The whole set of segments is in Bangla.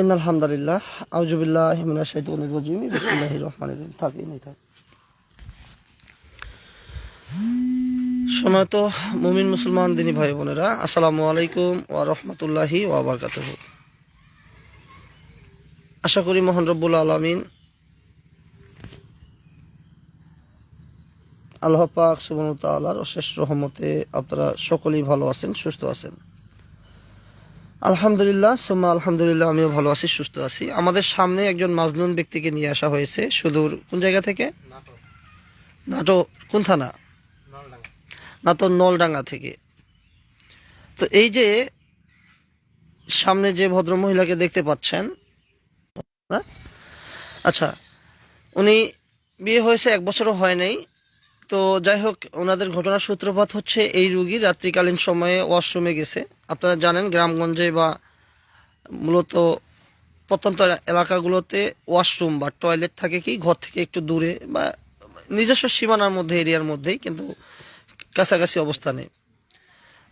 ইন আলহামদুলিল্লাহ আউজুবিল্লাহ হিমিনা শাইতানির রাজিম, বিসমিল্লাহির রহমানির রহিম। থাকি থাক। সময়ত মুমিন মুসলমান দিনী ভাই বোনেরা, আসসালামু আলাইকুম ওয়া রাহমাতুল্লাহি ওয়া আশা করি মোহন রব্বুল আলামিন আল্লাহ পাক ওয়া তাআলার অশেষ রহমতে আপনারা সকলেই ভালো আছেন, সুস্থ আছেন। আলহামদুলিল্লাহ সুম্মা আলহামদুলিল্লাহ আমিও ভালো আছি সুস্থ আছি। আমাদের সামনে একজন মাজলুম ব্যক্তিকে নিয়ে আসা হয়েছে। সুদূর কোন জায়গা থেকে? নাটো কোন থানা? নাটো নলডাঙ্গা থেকে। তো এই যে সামনে যে ভদ্র মহিলাকে দেখতে পাচ্ছেন? আচ্ছা উনি বিয়ে হয়েছে এক বছরও হয় নাই। তো যাই হোক ওনাদের ঘটনার সূত্রপাত হচ্ছে এই রুগী রাত্রিকালীন সময়ে ওয়াশরুমে গেছে। আপনারা জানেন, গ্রামগঞ্জে বা মূলত প্রত্যন্ত এলাকাগুলোতে ওয়াশরুম বা টয়লেট থাকে কি, ঘর থেকে একটু দূরে বা নিজস্ব সীমানার মধ্যে, এরিয়ার মধ্যেই, কিন্তু কাছাকাছি অবস্থানে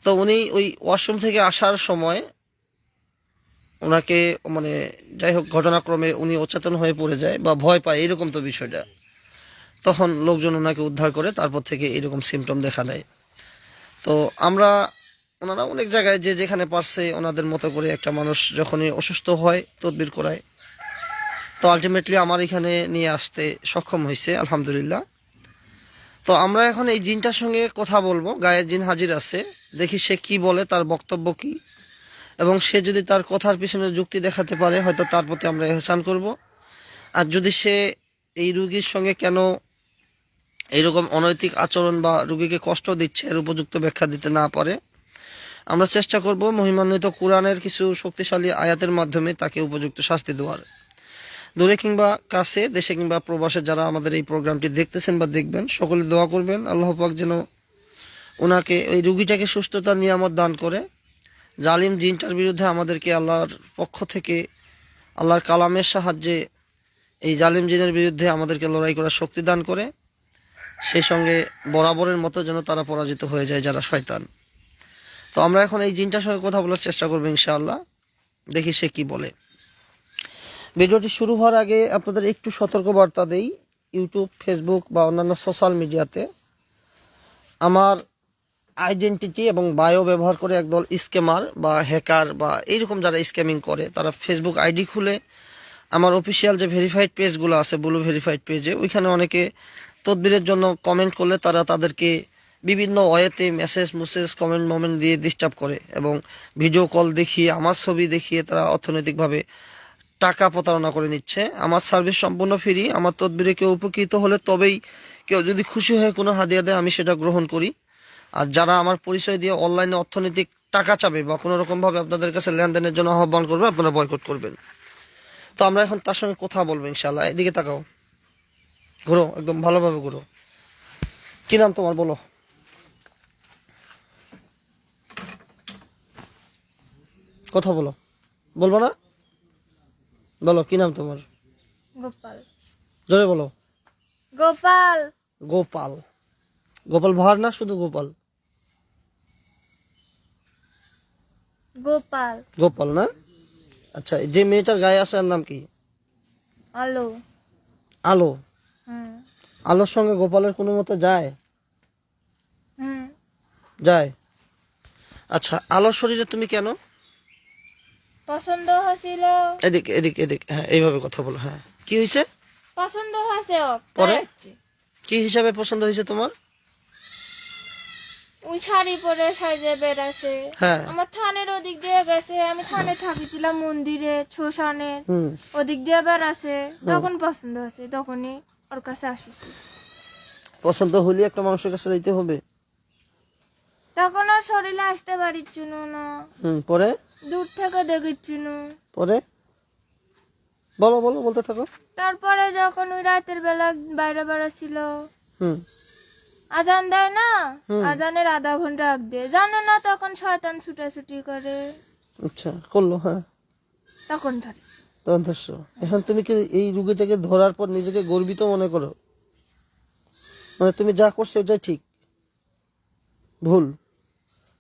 তো উনি ওই ওয়াশরুম থেকে আসার সময় ওনাকে মানে যাই হোক ঘটনাক্রমে উনি অচেতন হয়ে পড়ে যায় বা ভয় পায়, এরকম তো বিষয়টা। তখন লোকজন ওনাকে উদ্ধার করে, তারপর থেকে এরকম সিমটম দেখা দেয়। তো আমরা, ওনারা অনেক জায়গায় যে যেখানে পারছে ওনাদের মতো করে একটা মানুষ যখনই অসুস্থ হয় তদবির করায়। তো আলটিমেটলি আমার এখানে নিয়ে আসতে সক্ষম হয়েছে, আলহামদুলিল্লাহ। তো আমরা এখন এই জিনটার সঙ্গে কথা বলব, গায়ে জিন হাজির আছে, দেখি সে কি বলে, তার বক্তব্য কি। এবং সে যদি তার কথার পিছনে যুক্তি দেখাতে পারে, হয়তো তার প্রতি আমরা এহসান করব। আর যদি সে এই রুগীর সঙ্গে কেন এইরকম অনৈতিক আচরণ বা রুগীকে কষ্ট দিচ্ছে, এর উপযুক্ত ব্যাখ্যা দিতে না পারে। আমরা চেষ্টা করব মহিমান্বিত কোরআনের কিছু শক্তিশালী আয়াতের মাধ্যমে তাকে উপযুক্ত শাস্তি দেওয়ার। দূরে কিংবা কাছে, দেশে কিংবা প্রবাসে যারা আমাদের এই প্রোগ্রামটি দেখতেছেন বা দেখবেন, সকলে দোয়া করবেন, আল্লাহ পাক যেন ওনাকে, এই রুগীটাকে সুস্থতার নিয়ামত দান করে। জালিম জিনটার বিরুদ্ধে আমাদেরকে আল্লাহর পক্ষ থেকে, আল্লাহর কালামের সাহায্যে এই জালিম জিনের বিরুদ্ধে আমাদেরকে লড়াই করার শক্তি দান করে। সেই সঙ্গে বরাবরের মতো যেন তারা পরাজিত হয়ে যায় যারা শয়তান। তো আমরা এখন এই জিনটার সঙ্গে কথা বলার চেষ্টা করব ইনশাআল্লাহ। দেখি সে কি বলে। ভিডিওটি শুরু হওয়ার আগে আপনাদের একটু সতর্ক বার্তা দেই। ইউটিউব, ফেসবুক বা অন্যান্য সোশ্যাল মিডিয়াতে আমার আইডেন্টিটি এবং বায়ো ব্যবহার করে একদল স্ক্যামার বা হ্যাকার বা এইরকম যারা স্ক্যামিং করে, তারা ফেসবুক আইডি খুলে আমার অফিসিয়াল যে ভেরিফাইড পেজগুলো আছে, ব্লু ভেরিফাইড পেজে, ওইখানে অনেকে তদবিরের জন্য কমেন্ট করলে তারা তাদেরকে বিভিন্ন ওয়েতে মেসেজ মুসেজ কমেন্ট মমেন্ট দিয়ে ডিস্টার্ব করে এবং ভিডিও কল দেখিয়ে, আমার ছবি দেখিয়ে তারা অর্থনৈতিকভাবে টাকা প্রতারণা করে নিচ্ছে। আমার সার্ভিস সম্পূর্ণ ফ্রি আমার তদবিরে কেউ উপকৃত হলে তবেই কেউ যদি খুশি হয়ে কোনো হাদিয়া দেয়, আমি সেটা গ্রহণ করি। আর যারা আমার পরিচয় দিয়ে অনলাইনে অর্থনৈতিক টাকা চাবে বা কোনো রকমভাবে আপনাদের কাছে লেনদেনের জন্য আহ্বান করবে, আপনারা বয়কট করবেন। তো আমরা এখন তার সঙ্গে কথা বলব ইনশাল্লাহ এদিকে তাকাও। ঘুরো একদম ভালোভাবে ঘুরো। কি নাম তোমার বলো? কথা বলো। বলব না? বলো কি নাম তোমার? গোপাল। জোরে বলো। গোপাল। গোপাল। গোপাল ভার না শুধু গোপাল? গোপাল। গোপাল না? আচ্ছা যে মেয়েটার গায়ে আছে আর নাম কি? আলো। আলো। আলোর সঙ্গে গোপালের কোনো মতো যায়? যায়? আচ্ছা আলোর শরীরে তুমি কেন? পছন্দ হয়েছিল। এদিক এদিক এদিক হ্যাঁ এইভাবে কথা বলো হ্যাঁ। কি হয়েছে? পছন্দ হয়েছে পরে? কি হিসাবে পছন্দ হয়েছে তোমার? ওই শাড়ি পরে সাজে বেড়াছে হ্যাঁ। আমার থানের ওদিক দিয়ে গেছে। আমি থানে থাকিছিলাম মন্দিরে শ্মশানে। ওদিক দিয়ে বেড়াছে তখন পছন্দ হয়েছে তখনই। ওর কাছে আসিছি পছন্দ হলে একটা মানুষের কাছে যাইতে হবে। তখন ওর শরীরে আসতে না। হুম পরে? দূর থেকে পরে? বলো বলো বলতে থাকো। তারপরে যখন ওই রাতের বেলা বাইরে বেড়াচ্ছিল। হুম। আজান দেয় না? আজানের আধা ঘণ্টা আগ দিয়ে। জানে না তখন শয়তান ছুটাছুটি করে। আচ্ছা করল হ্যাঁ। তখন ধরছে। ধরছো এখন তুমি কি এই রুগীটাকে ধরার পর নিজেকে গর্বিত মনে করো? মানে তুমি যা করছ ওটাই ঠিক। ভুল।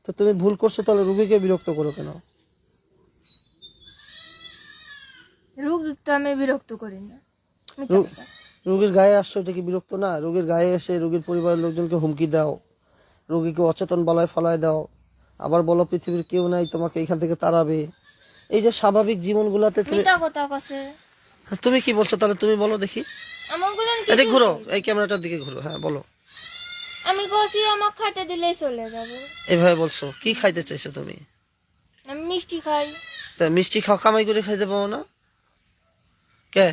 তো তুমি ভুল করছ তাহলে রুগীকে বিরক্ত করো কেন? রুগীকে তো আমি বিরক্ত করি না। মিথ্যা রু- কথা। রোগীর গায়ে আসছো এটা কি বিরক্ত না? রোগীর গায়ে এসে রোগীর পরিবারের লোকজনকে হুমকি দাও। রোগীকে অচেতন বলায় ফলায় দাও। আবার বলো পৃথিবীর কেউ নাই তোমাকে এখান থেকে তাড়াবে। এই যে স্বাভাবিক জীবনগুলোতে তুমি মিথ্যা কথা কছে? তুমি কি বলছো? তাহলে তুমি বলো দেখি। আমার এদিকে ঘুরো এই ক্যামেরাটার দিকে ঘুরো হ্যাঁ বলো। আমি কছি আমার খাইতে দিলেই চলে যাবে। এইভাবে বলছো কি খাইতে চাইছো তুমি? আমি মিষ্টি খাই। তা মিষ্টি খাও কামাই করে খাইতে পাবো না? কে?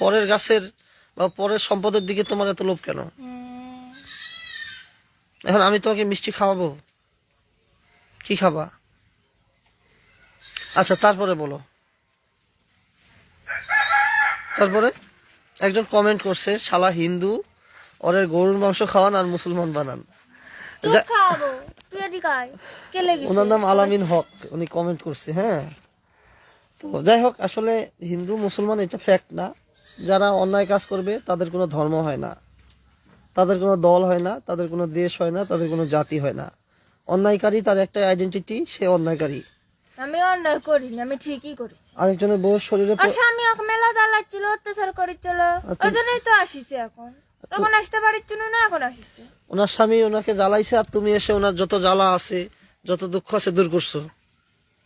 পরের গাছের বা পরের সম্পদের দিকে তোমার এত লোভ কেন? এখন আমি তোমাকে মিষ্টি খাওয়াবো? কি খাবা? আচ্ছা তারপরে বলো। তারপরে? একজন কমেন্ট করছে শালা হিন্দু ওরের গরুর মাংস খাওয়ান আর মুসলমান বানান। ওনার নাম আলামিন হক উনি কমেন্ট করছে হ্যাঁ। তো যাই হোক আসলে হিন্দু মুসলমান এটা ফ্যাক্ট না। যারা অন্যায় কাজ করবে তাদের কোনো ধর্ম হয় না। তাদের কোনো দল হয় না তাদের কোনো দেশ হয় না তাদের কোনো জাতি হয় না। অন্যায়কারী তার একটা আইডেন্টিটি সে অন্যায়কারী। আমি অন্যায় করিনি আমি ঠিকই করেছি। আরেকজনের বউয়ের শরীরে আর স্বামী ওকে মেলা জ্বালাচ্ছিল অত্যাচার করেছিল। ওই জন্যই তো আসিছে এখন। তখন আসতে পারছিল না এখন আসিছে। ওনার স্বামী ওনাকে জ্বালাইছে আর তুমি এসে ওনার যত জ্বালা আছে যত দুঃখ আছে দূর করছ।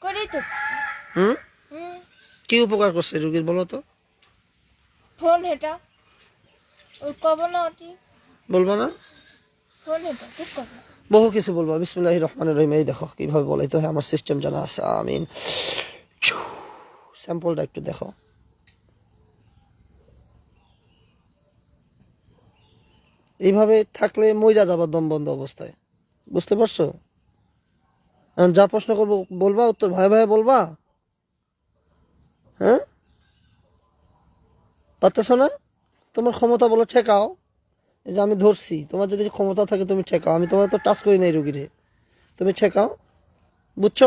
করেই তো হুম? কি উপকার করছে রুগীর বলো তো। ফোন হেটা। ওই কব না ওটি। বলব না? ফোন হেটা ঠিক কথা। বহু কিছু বলব। বিসমুল্লাহ রহমান রহিম। এই দেখো, কীভাবে বলাইতে হয় আমার সিস্টেম জানা আছে। আমিন। স্যাম্পলটা একটু দেখো। এইভাবে থাকলে মইরা যাবা দম বন্ধ অবস্থায়। বুঝতে পারছ? যা প্রশ্ন করব, বলবা? উত্তর ভয়ে ভয়ে বলবা? হ্যাঁ? পারতেছো না? তোমার ক্ষমতা বলো, ঠেকাও। এই যে আমি ধরছি, তোমার যদি ক্ষমতা থাকে তুমি ঠেকাও। আমি তোমার তো টাচ করি নাই রুগীরে। তুমি ঠেকাও, বুঝছ?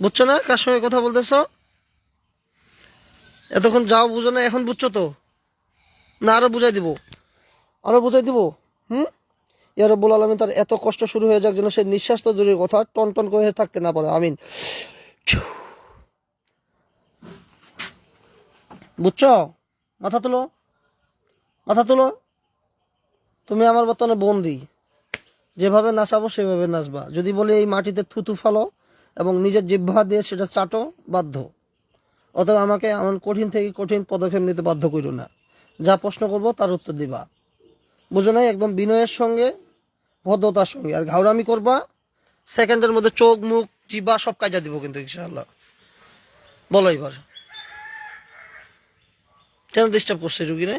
বুঝছ না কার সঙ্গে কথা বলতেছ? এতক্ষণ যাও বুঝো না, এখন বুঝছ তো? না, আরও বুঝাই দিব। আরও বুঝাই দিব? হুম? ইয়ার বল আলমিন তার এত কষ্ট শুরু হয়ে যাক যেন সে নিঃশ্বাস তো দূরের কথা, টন টন করে থাকতে না পারে। আমিন। বুঝছ? মাথা তুলো। মাথা তুলো। তুমি আমার বর্তমানে বন্দি। যেভাবে নাচাবো, সেভাবে নাচবা। যদি বলি এই মাটিতে থুতু ফালো এবং নিজের জিহ্বা দিয়ে সেটা চাটো, বাধ্য। অতএব আমাকে এমন কঠিন থেকে কঠিন পদক্ষেপ নিতে বাধ্য করো না। যা প্রশ্ন করব, তার উত্তর দিবা। বুঝো নাই? একদম বিনয়ের সঙ্গে, ভদ্রতার সঙ্গে। আর ঘাউরামি করবা, সেকেন্ডের মধ্যে চোখ, মুখ জিবা সব কাজা দিব কিন্তু, ইনশাআল্লাহ। বলো এবার। কেন ডিস্টার্ব করছে রুগীরে?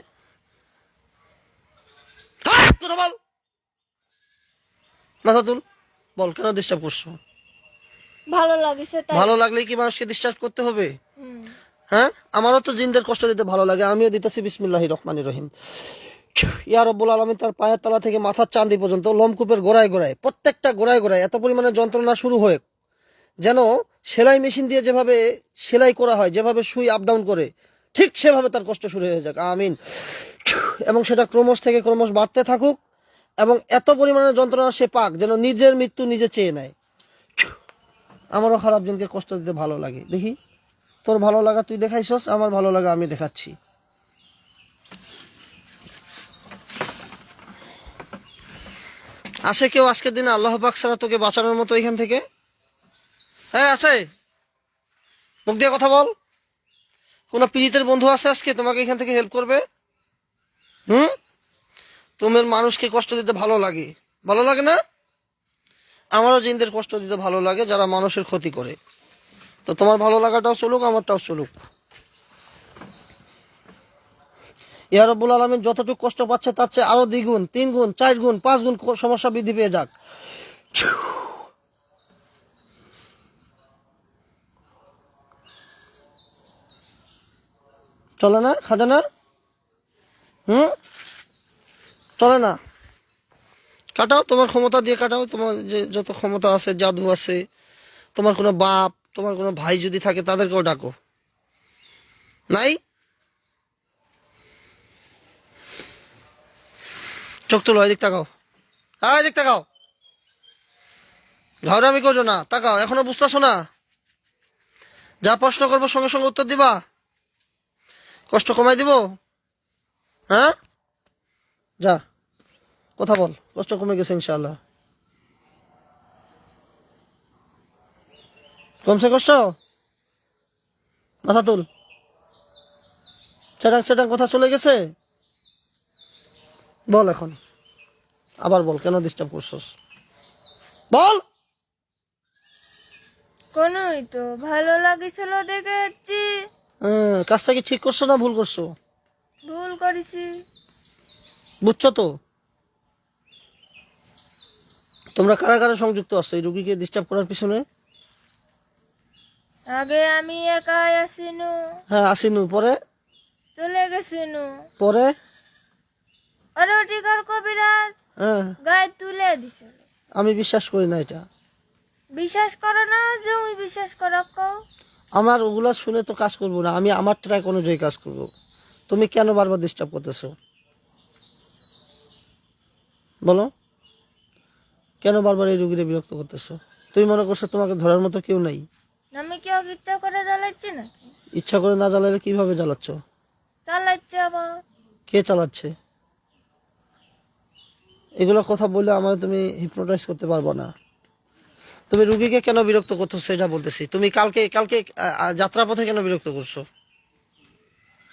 বল। মাথা তুল। বল কেন ডিস্টার্ব করছ? ভালো লাগছে তাই। ভালো লাগলে কি মানুষকে ডিস্টার্ব করতে হবে? হ্যাঁ? আমারও তো জিনদের কষ্ট দিতে ভালো লাগে। আমিও দিতেছি বিসমিল্লাহ রহমান রহিম। ইয়া রব্বুল আলমী তার পায়ের তলা থেকে মাথার চান্দি পর্যন্ত লোমকূপের গোড়ায় গোড়ায় প্রত্যেকটা গোড়ায় গোড়ায় এত পরিমাণে যন্ত্রণা শুরু হয়ে যেন সেলাই মেশিন দিয়ে যেভাবে সেলাই করা হয় যেভাবে সুই আপ ডাউন করে ঠিক সেভাবে তার কষ্ট শুরু হয়ে যাক। আমিন। এবং সেটা ক্রমশ থেকে ক্রমশ বাড়তে থাকুক এবং এত পরিমাণে যন্ত্রণা সে পাক যেন নিজের মৃত্যু নিজে চেয়ে নেয়। আমারও খারাপ জনকে কষ্ট দিতে ভালো লাগে। দেখি, তোর ভালো লাগা তুই দেখাইছস, আমার ভালো লাগা আমি দেখাচ্ছি। আছে কেউ আজকের দিনে আল্লাহ পাক ছাড়া তোকে বাঁচানোর মতো এখান থেকে? হ্যাঁ আছে? মুখ দিয়ে কথা বল। কোনো পীড়িতের বন্ধু আছে আজকে? তোমাকে এখান থেকে হেল্প করবে? হুম? তোমার মানুষকে কষ্ট দিতে ভালো লাগে। ভালো লাগে না? আমারও জিনদের কষ্ট দিতে ভালো লাগে, যারা মানুষের ক্ষতি করে। তো তোমার ভালো লাগাটাও চলুক, আমারটাও চলুক। ইয়া রব্বুল আলমিন যতটুকু কষ্ট পাচ্ছে, তার চেয়ে আরও দ্বিগুণ তিন গুণ চার গুণ পাঁচ গুণ সমস্যা বৃদ্ধি পেয়ে যাক। চলে না? খাটে না? হুম? চলে না? কাটাও, তোমার ক্ষমতা দিয়ে কাটাও। তোমার যে যত ক্ষমতা আছে, জাদু আছে, তোমার কোনো বাপ, তোমার কোনো ভাই যদি থাকে, তাদেরকেও ডাকো। নাই? চোখ তুলো, এদিক তাকাও। হ্যাঁ এদিক তাকাও। ঘরে আমি করছ না, তাকাও। এখনও বুঝতেছো না? যা প্রশ্ন করব, সঙ্গে সঙ্গে উত্তর দিবা? কষ্ট কমাই দিব? হ্যাঁ? যা, কথা বল, কষ্ট কমে গেছে ইনশাল্লাহ কমছে কষ্ট? মাথা তুল। সেটাং সেটাং কথা চলে গেছে? বল এখন। আবার বল, কেন ডিস্টার্ব করছস? বল! কোনই তো, ভালো দেখে যাচ্ছি। হ্যাঁ, কাজটা কি ঠিক করছ না ভুল করছ? ভুল করেছি। বুঝছ তো? তোমরা কারা কারা সংযুক্ত আছো এই রুগীকে ডিস্টার্ব করার পিছনে? আগে আমি একাই আসিনু। হ্যাঁ আসিনু পরে? চলে গেছিনু পরে? আরও টিকার কবিরাজ? হ্যাঁ। গায়ে তুলে দিছিল আমি বিশ্বাস করি না এটা। বিশ্বাস করো না যে তুমি বিশ্বাস করো কও। আমার ওগুলা শুনে তো কাজ করব না আমি আমার ট্র্যাক অনুযায়ী কাজ করব। তুমি কেন বারবার ডিস্টার্ব করতেছো? বলো। কেন বারবার এই রুগীরে বিরক্ত করতেছো? তুমি মনে করছ তোমাকে ধরার মতো কেউ নাই? আমি কি ইচ্ছা করে জ্বালাচ্ছি নাকি? ইচ্ছা করে না জ্বালালে কীভাবে জ্বালাচ্ছ? চালাচ্ছি আবার। কে চালাচ্ছে এগুলো কথা বললে আমার তুমি হিপনোটাইজ করতে পারব না। তুমি রুগীকে কেন বিরক্ত করছ সেটা বলতেছি। তুমি কালকে কালকে যাত্রাপথে কেন বিরক্ত করছ?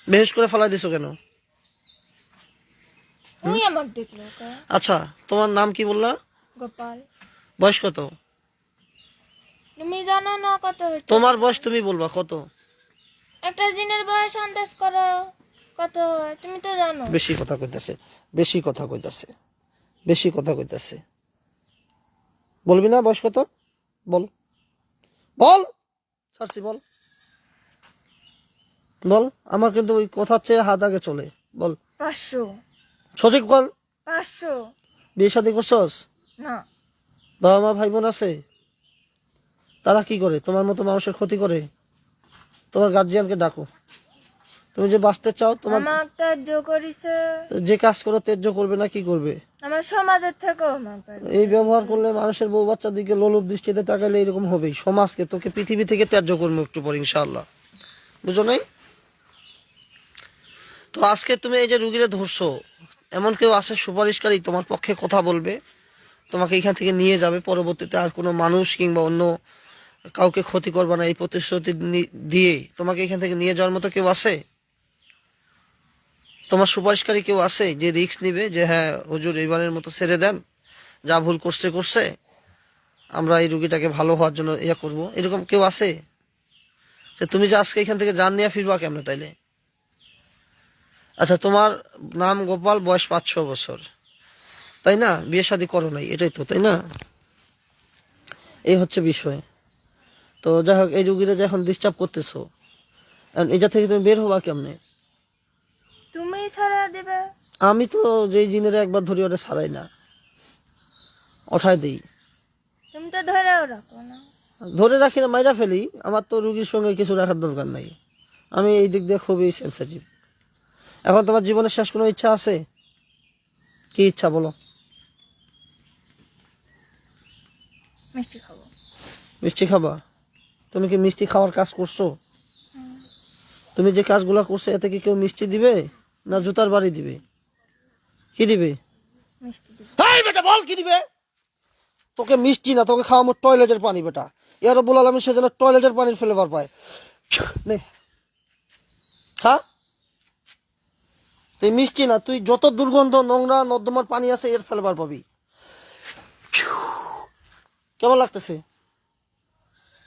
বেহুশ করে ফেলাই দিছো কেন? আচ্ছা তোমার নাম কি বললা? গোপাল। বয়স কত? তুমি জানো না কত তোমার বয়স তুমি বলবা কত? একটা জিনের বয়স আন্দাজ করো কত তুমি তো জানো। বেশি কথা কইতাছে বেশি কথা কইতাছে বেশি কথা কইতাছে। বলবি না বয়স কত? বল। বল। ছাড়ছি বল। বল আমার কিন্তু ওই কথার চেয়ে হাত আগে চলে। বল। পাঁচশো। সঠিক বল পাঁচশো। বিয়ে শাদী করছস? না। বাবা মা ভাই বোন আছে? তারা কি করে? তোমার মতো মানুষের ক্ষতি করে? তোমার গার্জিয়ানকে ডাকো। তুমি যে বাঁচতে চাও তোমার আমার ত্যায্য করিছে। তো যে কাজ করো তেজ্য করবে না কি করবে? আমার সমাজের থেকেও এই ব্যবহার করলে মানুষের বউ বাচ্চার দিকে লোলুপ দৃষ্টিতে তাকালে এরকম হবেই। সমাজকে তোকে পৃথিবী থেকে ত্যায্য করব একটু পর ইনশাআল্লাহ। বুঝো নাই? তো আজকে তুমি এই যে রুগীরে ধরছো এমন কেউ আছে সুপারিশকারী তোমার পক্ষে কথা বলবে তোমাকে এখান থেকে নিয়ে যাবে পরবর্তীতে আর কোনো মানুষ কিংবা অন্য কাউকে ক্ষতি করবে না এই প্রতিশ্রুতি দিয়ে তোমাকে এখান থেকে নিয়ে যাওয়ার মতো কেউ আছে? তোমার সুপারিশকারী কেউ আছে যে রিস্ক নিবে যে হ্যাঁ হুজুর এবারের মতো ছেড়ে দেন, যা ভুল করছে করছে, আমরা এই রুগীটাকে ভালো হওয়ার জন্য ইয়ে করব। এরকম কেউ আছে? যে তুমি যে আজকে এখান থেকে যান নিয়ে ফিরবা কেমন তাইলে? আচ্ছা তোমার নাম গোপাল, বয়স পাঁচ, ছ বছর। তাই না? বিয়ে শাদী করো নাই, এটাই তো, তাই না? এই হচ্ছে বিষয়। তো যাই হোক, এই রুগীরা যে এখন ডিস্টার্ব করতেছো এটা থেকে তুমি বের হবা কেমনে? ছাড়া দেবে? আমি তো যেই জিনের একবার ধরি ওটা ছাড়াই না। ওঠাই দিই। তুমি তো ধরেও রাখো না। ধরে রাখি না মাইরা ফেলি। আমার তো রুগীর সঙ্গে কিছু রাখার দরকার নাই। আমি এই দিক দিয়ে খুবই সেন্সিটিভ এখন তোমার জীবনের শেষ কোনো ইচ্ছা আছে? কি ইচ্ছা বলো? মিষ্টি খাব। মিষ্টি খাবা? তুমি কি মিষ্টি খাওয়ার কাজ করছ? তুমি যে কাজগুলো করছ এতে কি কেউ মিষ্টি দিবে? না জুতার বাড়ি দিবে? কি দিবে? এই বেটা বল কি দিবে? তোকে মিষ্টি না তোকে খাওয়াবো টয়লেটের পানি বেটা। এর বলাল আমি সেজন্য টয়লেটের পানির ফ্লেভার পাই নে। খা। তুই মিষ্টি না তুই যত দুর্গন্ধ নোংরা নর্দমার পানি আছে এর ফ্লেভার পাবি। কেমন লাগতেছে?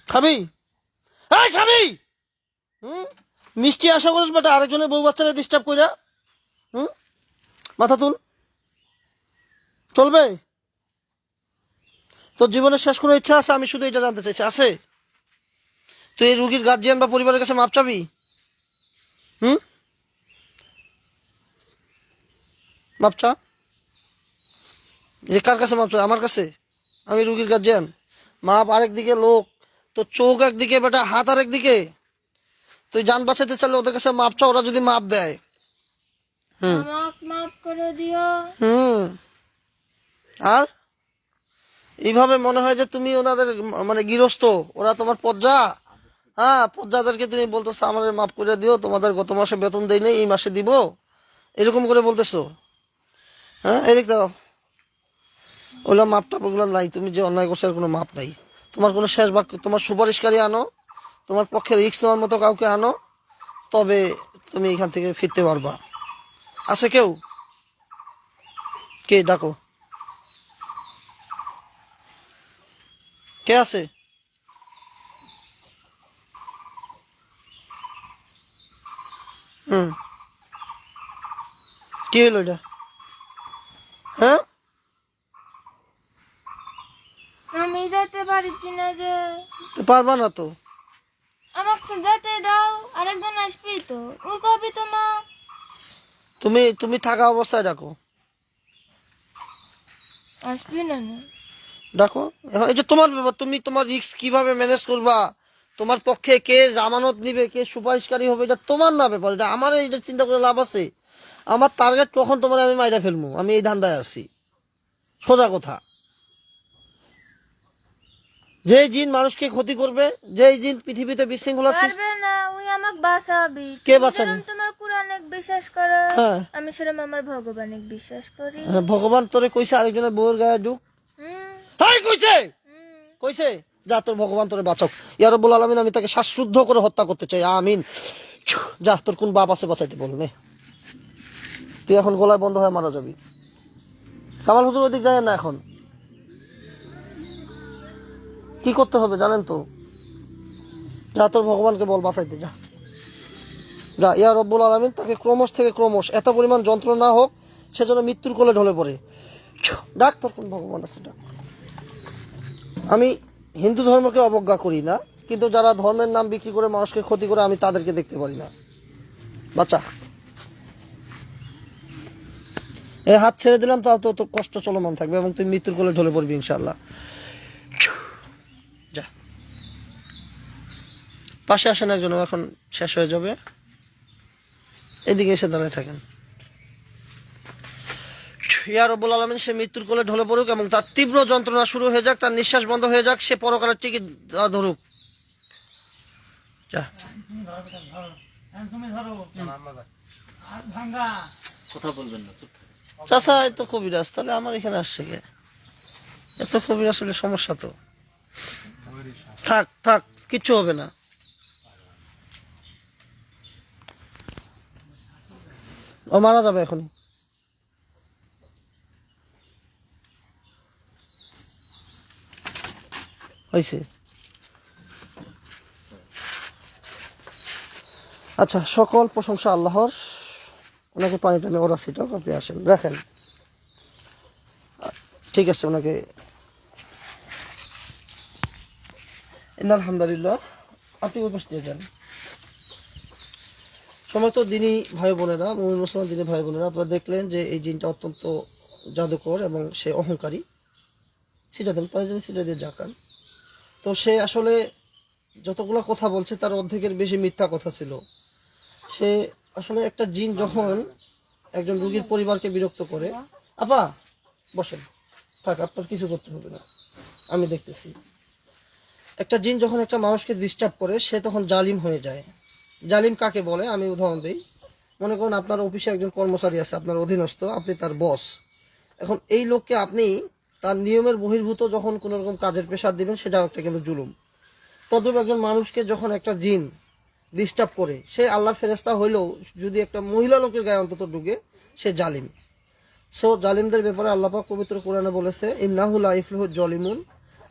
খাবি? এই খাবি? হুম? মিষ্টি আশা করিস বেটা আরেকজনের বউ বাচ্চারা ডিস্টার্ব কইরা হুম? মাথা তুল। চলবে? তোর জীবনের শেষ কোনো ইচ্ছা আছে? আমি শুধু এটা জানতে চাইছি। আছে? তুই এই রুগীর গার্জিয়ান বা পরিবারের কাছে মাপ চাবি? হুম? মাপ চা। যে কার কাছে মাপ চা আমার কাছে? আমি রুগীর গার্জিয়ান মাপ আরেক দিকে, লোক। তোর চোখ একদিকে, বেটা হাত আরেক দিকে। তুই যান বাঁচাতে চাইলে ওদের কাছে মাপ চা, ওরা যদি মাপ দেয়। আমাক মাফ করে দিও। হুম। আর? এইভাবে মনে হয় যে তুমি ওনাদের মানে গৃহস্থ ওরা তোমার পর্যা হ্যাঁ পর্যাদারকে তুমি বলতেছো আমার মাফ করে দিও তোমাদের গত মাসে বেতন দেই এই মাসে দিব। এরকম করে বলতেছো। হ্যাঁ এদিক দাও। ওগুলো মাপ টাপ ওগুলো নাই তুমি যে অন্যায় করছ কোনো মাপ নাই। তোমার কোনো শেষ বাক্য তোমার সুপারিশকারী আনো তোমার পক্ষে রিক্স নেওয়ার মতো কাউকে আনো তবে তুমি এখান থেকে ফিরতে পারবা। আছে কেউ? কে ডাকো। কে আছে? হুম। কি হলো এটা? হ্যাঁ? আমি যেতে পারছি না যে। তো পারবা না তো। আমাকে যেতে দাও আরেকজন আসবি তো। ও কবি তোমার তুমি তুমি থাকা অবস্থায় ডাকো। আসবি না ডাকো। এখন এটা তোমার ব্যাপার তুমি তোমার রিস্ক কীভাবে ম্যানেজ করবা? তোমার পক্ষে কে জামানত নিবে কে সুপারিশকারী হবে এটা তোমার না ব্যাপার এটা আমার এটা চিন্তা করে লাভ আছে। আমার টার্গেট কখন তোমার আমি মাইরা ফেলব আমি এই ধান্দায় আছি। সোজা কথা। যে জিন মানুষকে ক্ষতি করবে যে জিন পৃথিবীতে বিশৃঙ্খলা সৃষ্টি পারবে না ওই আমাকে বাঁচাবি। কে বাঁচাবে? তোমার কোরআনে বিশ্বাস করো হ্যাঁ। আমি সেরকম আমার ভগবানে বিশ্বাস করি। হ্যাঁ, ভগবান তোরে কইছে আরেকজনের বউয়ের গায়ে ঢুক। হাই কইছে? কইছে? যা তোর ভগবান তোরে বাঁচাও ইয়া রব্বুল আলামিন আমি তাকে শ্বাসরুদ্ধ করে হত্যা করতে চাই। আমিন। যা তোর কোন বাপ আছে বাঁচাইতে বল নে। তুই এখন গলায় বন্ধ হয়ে মারা যাবি। কামাল হুজুর ওইদিক যায় না এখন? কি করতে হবে জানেন তো? যা তোর ভগবানকে বল বাঁচাইতে যা। যা, ইয়া রব্বুল আলামিন তাকে ক্রমশ থেকে ক্রমশ এত পরিমাণ যন্ত্রণা হোক সেজন্য মৃত্যুর কোলে ঢলে পড়ে। ডাক তোর কোন ভগবান আছে আমি হিন্দু ধর্মকে অবজ্ঞা করি না, কিন্তু যারা ধর্মের নাম বিক্রি করে মানুষকে ক্ষতি করে, আমি তাদেরকে দেখতে পারি না। বাচ্চা এই হাত ছেড়ে দিলাম, তাও তো তোর কষ্ট চলমান থাকবে এবং তুই মৃত্যুর কোলে ঢলে পড়বি ইনশাল্লাহ যা। পাশে আসেন একজন এখন শেষ হয়ে যাবে। এদিকে এসে দাঁড়ায় থাকেন। ইয়া রব্বুল আলমিন সে মৃত্যুর কোলে ঢলে পড়ুক এবং তার তীব্র যন্ত্রণা শুরু হয়ে যাক তার নিঃশ্বাস বন্ধ হয়ে যাক সে পরকালের টিকিট ধরুক। চাচা এত কবিরাজ তাহলে আমার এখানে আসছে কে? এত কবিরাজ হলে সমস্যা তো। থাক থাক কিচ্ছু হবে না। ও মারা যাবে এখন হয়েছে আচ্ছা সকল প্রশংসা আল্লাহর। ওনাকে পানি টানি, ওরা সিটাও আপনি আসেন। রাখেন আ- ঠিক আছে, ওনাকে। আলহামদুলিল্লাহ আপনি পাশ যান। সময় তো দিনই ভাই বোনেরা, মুমিন মুসলমান দিনী ভাই বোনেরা, আপনারা দেখলেন যে এই জিনটা অত্যন্ত জাদুকর এবং সে অহংকারী। সেটা দেন প্রয়োজনে সেটা দিয়ে জাকান তো সে আসলে যতগুলো কথা বলছে, তার অর্ধেকের বেশি মিথ্যা কথা ছিল। সে আসলে একটা জিন যখন একজন রুগীর পরিবারকে বিরক্ত করে, আপা, বসেন, থাক, আপনার কিছু করতে হবে না, আমি দেখতেছি। একটা জিন যখন একটা মানুষকে ডিস্টার্ব করে, সে তখন জালিম হয়ে যায়। জালিম কাকে বলে? আমি উদাহরণ দিই। মনে করুন আপনার অফিসে একজন কর্মচারী আছে, আপনার অধীনস্থ, আপনি তার বস এখন এই লোককে আপনি তার নিয়মের বহির্ভূত যখন কোনো রকম কাজের প্রেশার দিবেন সেটাও একটা কিন্তু জুলুম। তদ্রূপ একজন মানুষকে যখন একটা জিন ডিস্টার্ব করে, সে আল্লাহ ফেরেস্তা হইলেও যদি একটা মহিলা লোকের গায়ে অন্তত ঢুকে, সে জালিম। সো জালিমদের ব্যাপারে আল্লাহ পাক পবিত্র কোরআনে বলেছে ইন্নাহুল ইফলুহ জলিমুন।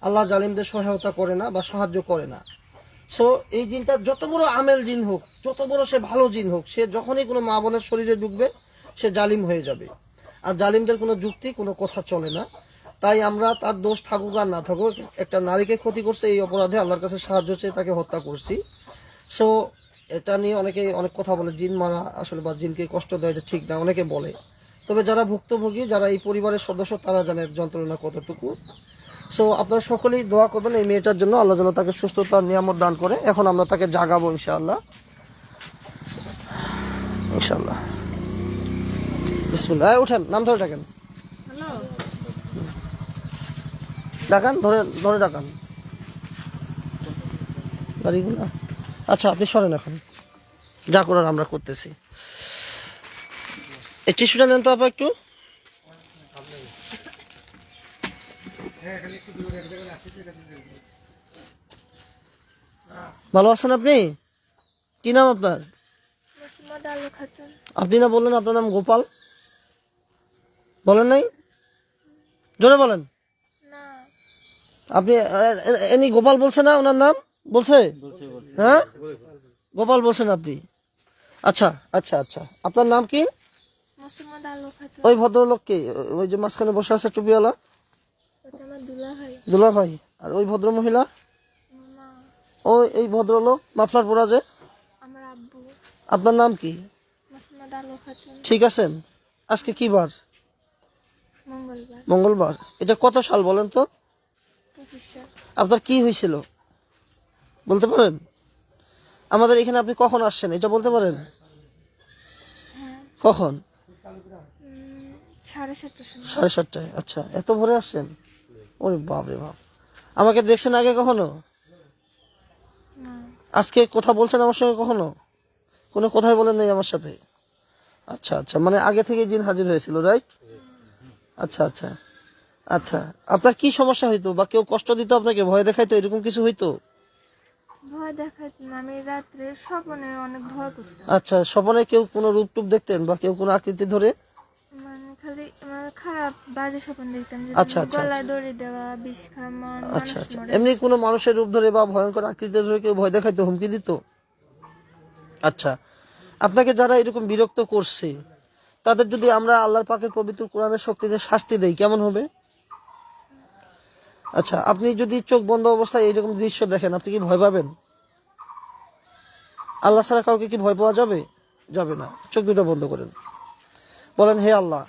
আল্লাহ জালিমদের সহায়তা করে না বা সাহায্য করে না। সো এই জিনটা যত বড় আমেল জিন হোক, যত বড় সে ভালো জিন হোক, সে যখনই কোনো মা বোনের শরীরে ঢুকবে সে জালিম হয়ে যাবে। আর জালিমদের কোনো যুক্তি, কোনো কথা চলে না। তাই আমরা তার দোষ থাকুক আর না থাকুক, একটা নারীকে ক্ষতি করছে এই অপরাধে আল্লাহর কাছে সাহায্য চেয়ে তাকে হত্যা করছি। সো এটা নিয়ে অনেকে অনেক কথা বলে, জিন মারা আসলে বা জিনকে কষ্ট দেওয়া এটা ঠিক না, অনেকে বলে। তবে যারা ভুক্তভোগী, যারা এই পরিবারের সদস্য, তারা জানে যন্ত্রণা কতটুকু। সো আপনারা সকলেই দোয়া করবেন এই মেয়েটার জন্য। আল্লাহ যেন তাকে সুস্থতার নিয়ামত দান করে। এখন আমরা তাকে জাগাবো ইনশাআল্লাহ। ইনশাআল্লাহ। বিসমিল্লাহ। উঠেন। নাম ধরে ডাকেন। ডাকান? ধরে ধরে ডাকান। আচ্ছা আপনি সরেন এখন। যা করার আমরা করতেছি। এই টিস্যুটা নেন তো আপা একটু। ভালো আছেন আপনি? কি নাম আপনার? আপনি না বললেন আপনার নাম গোপাল? বলেন নাই? জোরে বলেন। আপনি এনি গোপাল বলছে না ওনার নাম? বলছে? হ্যাঁ? গোপাল বলছেন আপনি। আচ্ছা আচ্ছা আচ্ছা। আপনার নাম কি? ওই ভদ্রলোক কে? ওই যে মাঝখানে বসে আছে টুপিওয়ালা? দুলা ভাই আর ওই ভদ্র মহিলা ওই এই ভদ্রলোক মাফলার পরা যে আপনার নাম কি? ঠিক আছেন? আজকে কি বার? মঙ্গলবার। এটা কত সাল বলেন তো? আপনার কি হয়েছিল? বলতে পারেন? আমাদের এখানে আপনি কখন আসছেন? এটা বলতে পারেন? হ্যাঁ। কখন? সাড়ে সাড়ে সাতটায়। আচ্ছা এত ভোরে আসছেন? ওরে বাপ রে বাপ। আমাকে দেখছেন আগে কখনো? আজকে কথা বলছেন আমার সঙ্গে কখনো? কোনো কথাই বলেন নাই আমার সাথে? আচ্ছা আচ্ছা। মানে আগে থেকে জিন হাজির হয়েছিল রাইট আচ্ছা আচ্ছা। আচ্ছা আপনার কি সমস্যা হইতো? বা কেউ কষ্ট দিত আপনাকে? ভয় দেখাইতো? এরকম কিছু হইতো? ভয় দেখাতাম আমি রাত্রে স্বপ্নে অনেক ভয় করতাম। আচ্ছা স্বপনে কেউ কোনো রূপ টুপ দেখতেন বা কেউ কোনো আকৃতি ধরে? খালি মানে খারাপ বাজে স্বপ্ন দেখতাম আচ্ছা, আচ্ছা, গলায় দড়ি দেওয়া বিষ খাওয়া আচ্ছা আচ্ছা। এমনি কোনো মানুষের রূপ ধরে বা ভয়ঙ্কর আকৃতি ধরে কেউ ভয় দেখাইতো হুমকি দিত? আচ্ছা। আপনাকে যারা এরকম বিরক্ত করছে তাদের যদি আমরা আল্লাহর পাকের পবিত্র কোরআনের শক্তিতে শাস্তি দেই কেমন হবে? আচ্ছা আপনি যদি চোখ বন্ধ অবস্থায় এইরকম দৃশ্য দেখেন আপনি কি ভয় পাবেন? আল্লাহ ছাড়া কাউকে কি ভয় পাওয়া যাবে? যাবে না। চোখ দুটো বন্ধ করেন। বলেন হে আল্লাহ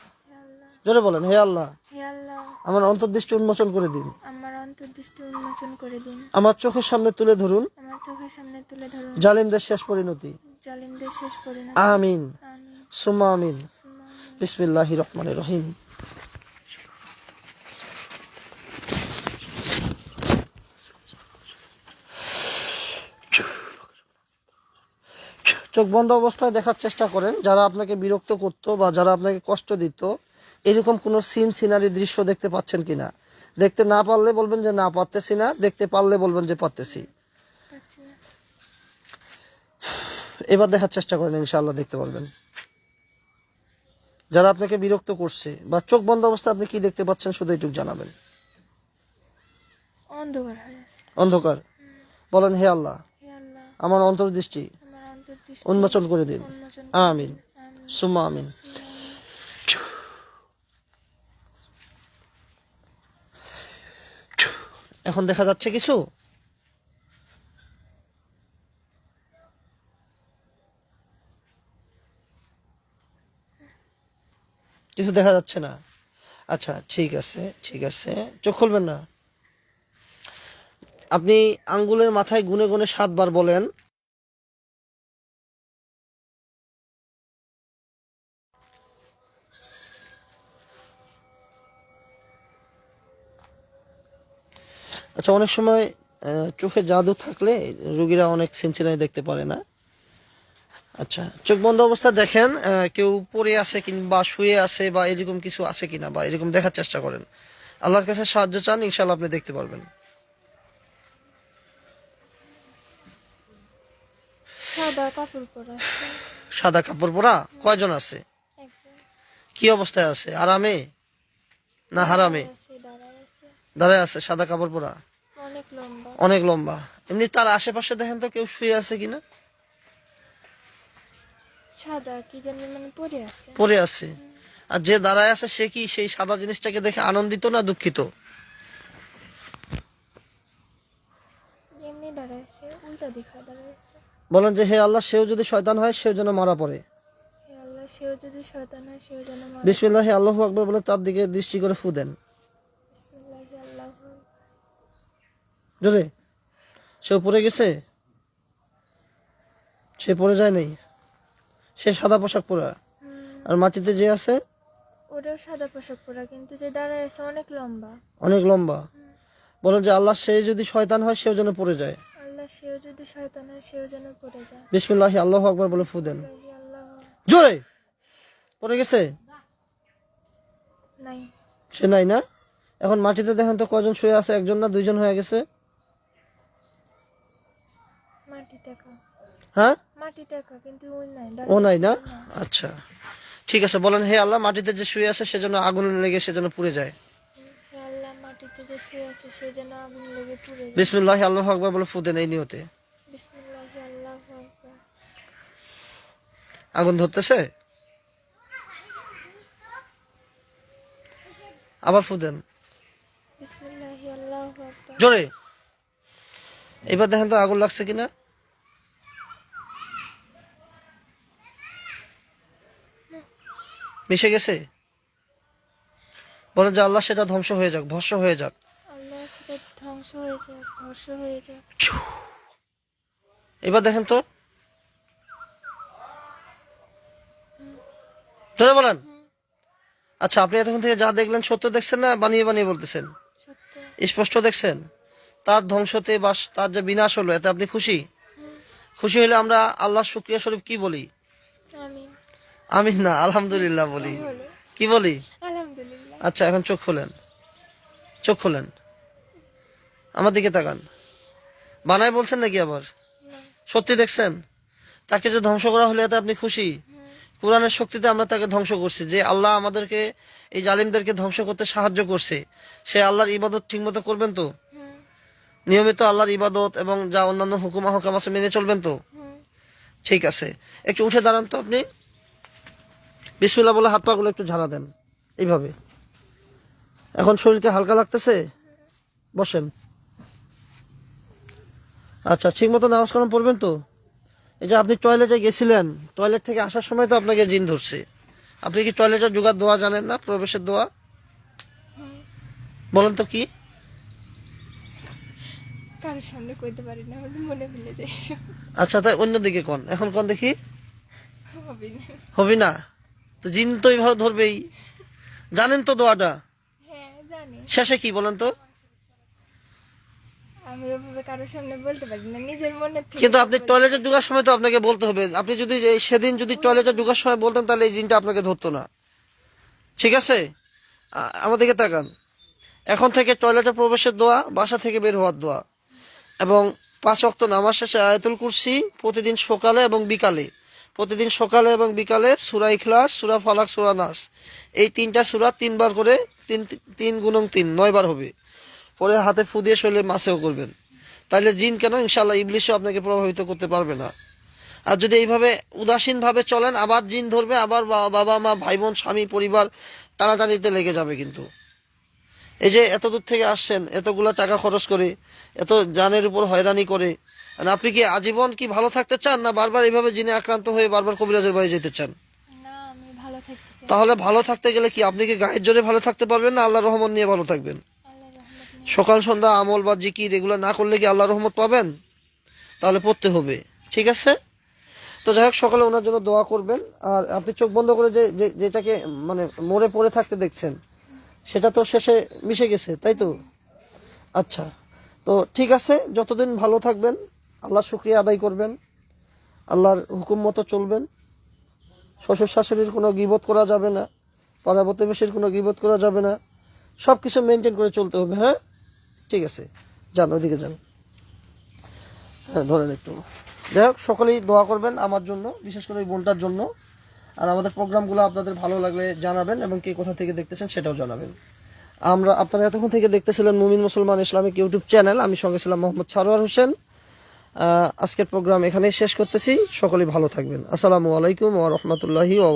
জোরে বলেন হে আল্লাহ। হে আল্লাহ। আমার অন্তর্দৃষ্টি উন্মোচন করে দিন। আমার অন্তর্দৃষ্টি উন্মোচন করে দিন। আমার চোখের সামনে তুলে ধরুন। আমার চোখের সামনে তুলে ধরুন। জালিমদের শেষ পরিণতি। জালিমদের শেষ পরিণাম আমিন। সুম্মা আমিন। সুম্মা আমিন। বিসমিল্লাহ রহমান রহিম। চোখ বন্ধ অবস্থায় দেখার চেষ্টা করেন। যারা আপনাকে বিরক্ত করতো বা যারা আপনাকে কষ্ট দিত এরকম কোনো সিন সিনারি দৃশ্য দেখতে পাচ্ছেন কিনা? দেখতে না পারলে বলবেন যে না পারতেছি না। দেখতে পারলে বলবেন যে পারতেছি। এবার দেখার চেষ্টা করেন ইনশাআল্লাহ দেখতে পারবেন। যারা আপনাকে বিরক্ত করছে বা চোখ বন্ধ অবস্থা আপনি কি দেখতে পাচ্ছেন শুধু এটুকু জানাবেন। অন্ধকার অন্ধকার? বলেন হে আল্লাহ আমার অন্তর্দৃষ্টি উন্মোচন করে দিন। আমিন। আমিন। সুম্মা আমিন। এখন দেখা যাচ্ছে কিছু? কিছু দেখা যাচ্ছে না। আচ্ছা ঠিক আছে ঠিক আছে। চোখ খুলবেন না। আপনি আঙ্গুলের মাথায় গুনে গুনে সাতবার বলেন আচ্ছা অনেক সময় চোখে জাদু থাকলে রুগীরা অনেক সিনসিনাই দেখতে পারে না। আচ্ছা চোখ বন্ধ অবস্থা দেখেন কেউ পড়ে আছে কিংবা শুয়ে আছে বা এরকম কিছু আছে কিনা বা এরকম দেখার চেষ্টা করেন। আল্লাহর কাছে সাহায্য চান ইনশাল্লাহ আপনি দেখতে পারবেন। সাদা কাপড় পরা। কয়জন আছে? কি অবস্থায় আছে? আরামে? না হারামে? দাঁড়ায় আছে সাদা কাপড় পরা। অনেক লম্বা। এমনি তার আশেপাশে দেখেন তো কেউ শুয়ে আছে কিনা? সাদা কি জানি মানে পরে আছে। আর যে দাঁড়ায় আছে সে কি সেই সাদা জিনিসটাকে দেখে আনন্দিত না দুঃখিত? এমনি দাঁড়ায় আছে উল্টা দিকে দাঁড়ায় আছে। বলেন যে হে আল্লাহ সেও যদি শয়তান হয় সেও যেন মারা পড়ে। হে আল্লাহ সেও যদি শয়তান হয় সেও যেন মারা বিসমিল্লাহ আল্লাহু আকবর বলে তার দিকে দৃষ্টি করে ফু দেন বিসমিল্লাহি আল্লাহু জোরে? সেও পড়ে গেছে? সে পড়ে যায় নাই। সে সাদা পোশাক পরা। আর মাটিতে যে আছে? ওটাও সাদা পোশাক পরা কিন্তু যে দাঁড়ায় আছে অনেক লম্বা। অনেক লম্বা। বলেন যে আল্লাহ সে যদি শয়তান হয় সেও যেন পড়ে যায়। আল্লাহ সেও যদি শয়তান হয় সেও যেন পড়ে যায়। বিসমিল্লাহি আল্লাহ আকবার বলে ফু দেন। জোরে! পড়ে গেছে? নাই। সে নাই না? এখন মাটিতে দেখেন তো কজন শুয়ে আছে? একজন না দুইজন হয়ে গেছে মাটি টাকা হ্যাঁ? নাই ও নাই না? আচ্ছা। ঠিক আছে বলেন হে আল্লাহ মাটিতে যে শুয়ে আছে সেজন্য আগুন লেগে সেজন্য পুড়ে যায়। বিসমিল্লাহ আল্লাহ আকবার বলে ফু দেন এই নিয়তে। বিসমিল্লাহ আল্লাহ আকবার। আগুন ধরতেছে? আবার ফু দেন। বিসমিল্লাহ আল্লাহ আকবার। জোরে। এবার দেখেন তো আগুন লাগছে কিনা? মিশে গেছে? বলেন যে আল্লাহ সেটা ধ্বংস হয়ে যাক ভস্য হয়ে যাক। এবার দেখেন তো। ধরে বলেন। আচ্ছা আপনি এতক্ষণ থেকে যা দেখলেন সত্য দেখছেন না? বানিয়ে বানিয়ে বলতেছেন। স্পষ্ট দেখছেন? তার ধ্বংসতে বা তার যে বিনাশ হলো এতে আপনি খুশি? খুশি হলে আমরা আল্লাহ শুক্রিয়া স্বরূপ কি বলি? আমি না আলহামদুলিল্লাহ বলি। কি বলি? আচ্ছা এখন চোখ খোলেন। চোখ খোলেন। আমার দিকে তাকান। বানায় বলছেন নাকি আবার? সত্যি দেখছেন? তাকে যে ধ্বংস করা হলে এতে আপনি খুশি? হুম, কোরআনের শক্তিতে আমরা তাকে ধ্বংস করছি। যে আল্লাহ আমাদেরকে এই জালিমদেরকে ধ্বংস করতে সাহায্য করছে সে আল্লাহর ইবাদত ঠিকমতো করবেন তো? নিয়মিত আল্লাহর ইবাদত এবং যা অন্যান্য হুকুমা হকাম আছে মেনে চলবেন তো? ঠিক আছে। একটু উঠে দাঁড়ান তো আপনি। বিসমিল্লাহ বলে হাত পাগুলো একটু ঝাড়া দেন এইভাবে। এখন শরীরকে হালকা লাগতেছে? বসেন। আচ্ছা ঠিক মতো নামাজ কালাম পড়বেন তো? এই যে আপনি টয়লেটে গেছিলেন টয়লেট থেকে আসার সময় তো আপনাকে জিন ধরছে। আপনি কি টয়লেটের যোগার দোয়া জানেন না? প্রবেশের দোয়া। বলেন তো কি? কারোর সামনে কইতে পারি না মনে ভুলে যাই আচ্ছা তাই অন্যদিকে কোন? এখন কোন দেখি? হবি না? তো জিন তো এইভাবে ধরবেই। জানেন তো দোয়াটা? হ্যাঁ শেষে কি বলেন তো? আমি ওভাবে কারোর সামনে বলতে পারি না নিজের মনে কিন্তু আপনি টয়লেটে ঢোকার সময় তো আপনাকে বলতে হবে। আপনি যদি এই সেদিন যদি টয়লেটে ঢোকার সময় বলতেন তাহলে এই জিনটা আপনাকে ধরতো না। ঠিক আছে? আ- আমার দিকে তাকান। এখন থেকে টয়লেটে প্রবেশের দোয়া বাসা থেকে বের হওয়ার দোয়া। এবং পাঁচ অক্ত নামাজ শেষে আয়াতুল কুরসি প্রতিদিন সকালে এবং বিকালে। প্রতিদিন সকালে এবং বিকালে সুরা ইখলাস, সুরা ফালাক, সুরা নাস। এই তিনটা সুরা তিনবার করে তিন তিন গুণং তিন, নয়বার হবে। পরে হাতে ফু দিয়ে শরীরে মাসেও করবেন। তাহলে জিন কেন? ইনশাল্লাহ ইবলিশও আপনাকে প্রভাবিত করতে পারবে না। আর যদি এইভাবে উদাসীনভাবে চলেন, আবার জিন ধরবে, আবার বাবা, মা, ভাই, বোন, স্বামী, পরিবার টানাটানিতে লেগে যাবে কিন্তু। এই যে এত দূর থেকে আসছেন, এতগুলা টাকা খরচ করে, এত জানের উপর হয়রানি করে আপনি কি আজীবন কি ভালো থাকতে চান না বারবার এইভাবে জিনে আক্রান্ত হয়ে বারবার কবিরাজের বাড়ি যেতে চান? তাহলে ভালো থাকতে গেলে কি আপনি কি গায়ের জোরে ভালো থাকতে পারবেন না আল্লাহ রহমত নিয়ে ভালো থাকবেন? সকাল সন্ধ্যা আমল বা জিকির এগুলো না করলে কি আল্লাহ রহমত পাবেন? তাহলে পড়তে হবে ঠিক আছে? তো যাই হোক সকালে ওনার জন্য দোয়া করবেন। আর আপনি চোখ বন্ধ করে যে যে- যেটাকে মানে মরে পড়ে থাকতে দেখছেন সেটা তো শেষে মিশে গেছে তাই তো? আচ্ছা তো ঠিক আছে যতদিন ভালো থাকবেন আল্লাহ শুক্রিয়া আদায় করবেন। আল্লাহর হুকুম মতো চলবেন। শ্বশুর শাশুড়ির কোনো গিবত করা যাবে না। পাড়া প্রতিবেশীর কোনো গিবত করা যাবে না। সব কিছু মেনটেন করে চলতে হবে হ্যাঁ? ঠিক আছে। যান, ওইদিকে যান। হ্যাঁ ধরেন একটু। যাই হোক, সকলেই দোয়া করবেন আমার জন্য, বিশেষ করে ওই বোনটার জন্য। আর আমাদের প্রোগ্রামগুলো আপনাদের ভালো লাগলে জানাবেন এবং কে কোথা থেকে দেখতেছেন সেটাও জানাবেন। আমরা আপনারা এতক্ষণ থেকে দেখতেছিলেন মুমিন মুসলমান ইসলামিক ইউটিউব চ্যানেল। আমি সঙ্গে ছিলাম মোহাম্মদ সারোয়ার হোসেন। আজকের প্রোগ্রাম এখানেই শেষ করতেছি। সকলেই ভালো থাকবেন। আসসালামু আলাইকুম ওয়া রাহমাতুল্লাহি ওয়া